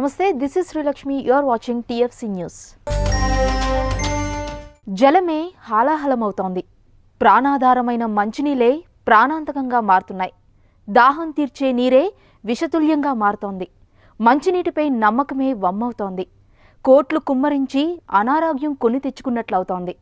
నమస్తే this is Srilakshmi you are watching TFC news జలమే హాలాహలమవుతోంది. ప్రాణాధారమైన మంచినీళ్ళే ప్రాణాంతకంగా మారుతున్నాయి. దాహం తీర్చే నీరే విషతుల్యంగా మారుతోంది. మంచినీటిపై నమ్మకమే వమ్మవుతోంది. కోట్లు కుమ్మరించి అనారోగ్యం కొని తెచ్చుకున్నట్లవుతోంది.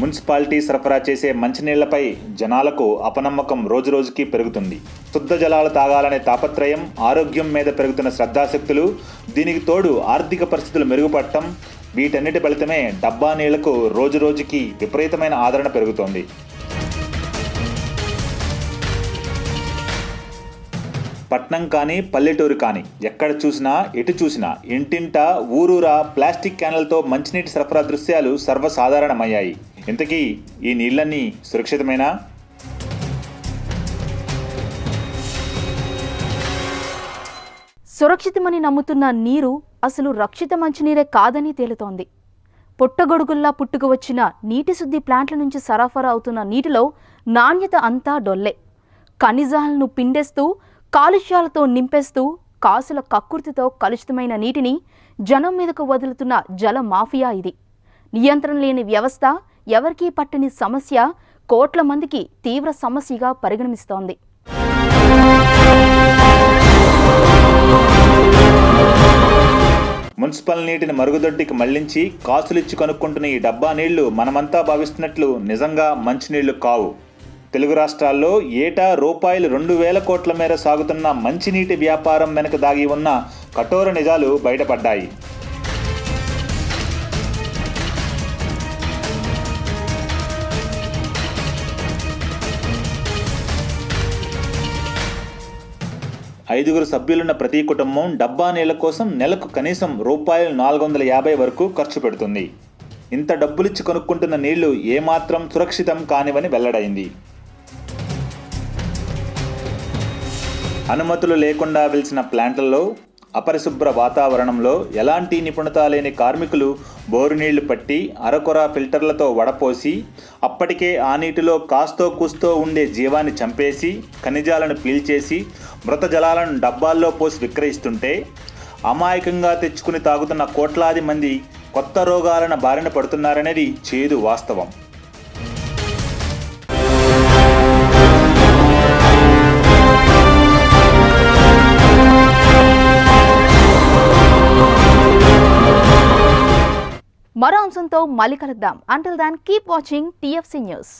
మున్సిపాలిటీ సరఫరా చేసే మంచినీళ్ళపై జనాలకు అపనమ్మకం రోజురోజుకి పెరుగుతుంది. శుద్ధ జలాలు తాగాలనే తాపత్రయం ఆరోగ్యం మీద పెరుగుతున్న శ్రద్ధాశక్తులు దీనికి తోడు ఆర్థిక పరిస్థితులు మెరుగుపడటం వీటన్నిటి ఫలితమే డబ్బా నీళ్ళకు రోజురోజుకి విపరీతమైన ఆదరణ పెరుగుతోంది. పట్నం కానీ పల్లెటూరు కానీ ఎక్కడ చూసినా ఎటు చూసినా ఇంటింటా ఊరూరా ప్లాస్టిక్ క్యాన్లతో మంచినీటి సరఫరా దృశ్యాలు సర్వసాధారణమయ్యాయి. ఇంతకీ ఈ నీళ్ళన్నీ సురక్షితమేనా? సురక్షితమని నమ్ముతున్న నీరు అసలు రక్షిత మంచినీరే కాదని తేలుతోంది. పుట్టగొడుగుల్లా పుట్టుకు వచ్చిన నీటి శుద్ధి ప్లాంట్ల నుంచి సరఫరా అవుతున్న నీటిలో నాణ్యత అంతా డొల్లే. ఖనిజాలను పిండేస్తూ కాలుష్యాలతో నింపేస్తూ కాసుల కక్కుర్తితో కలుషితమైన నీటిని జనం మీదకు వదులుతున్న జల మాఫియా ఇది. నియంత్రణ లేని వ్యవస్థ ఎవరికీ పట్టని సమస్య కోట్ల మందికి తీవ్ర సమస్యగా పరిగణిస్తోంది. మున్సిపల్ నీటిని మరుగుదొడ్డికి మళ్ళించి కాసులిచ్చి కనుక్కుంటున్న ఈ డబ్బా నీళ్ళు మనమంతా భావిస్తున్నట్లు నిజంగా మంచినీళ్ళు కావు. తెలుగు రాష్ట్రాల్లో ఏటా రూపాయలు రెండు వేల కోట్ల మేర సాగుతున్న మంచినీటి వ్యాపారం వెనుక దాగి ఉన్న కఠోర నిజాలు బయటపడ్డాయి. ఐదుగురు సభ్యులున్న ప్రతి కుటుంబం డబ్బా నీళ్ళ కోసం నెలకు కనీసం రూపాయలు నాలుగు వందల యాభై వరకు ఖర్చు పెడుతుంది. ఇంత డబ్బులిచ్చి కొనుక్కుంటున్న నీళ్ళు ఏమాత్రం సురక్షితం కానివని వెల్లడైంది. అనుమతులు లేకుండా వెలిసిన ప్లాంట్లలో అపరిశుభ్ర వాతావరణంలో ఎలాంటి నిపుణత లేని కార్మికులు బోరు నీళ్ళు పట్టి అరకొర ఫిల్టర్లతో వడపోసి అప్పటికే ఆ నీటిలో కాస్తో కూస్తో ఉండే జీవాన్ని చంపేసి ఖనిజాలను పీల్చేసి మృత జలాలను డబ్బాల్లో పోసి విక్రయిస్తుంటే అమాయకంగా తెచ్చుకుని తాగుతున్న కోట్లాది మంది కొత్త రోగాలను బారిన పడుతున్నారనేది చేదు వాస్తవం. మరో అంశంతో మళ్ళీ కలుద్దాం. Until then keep watching TFC news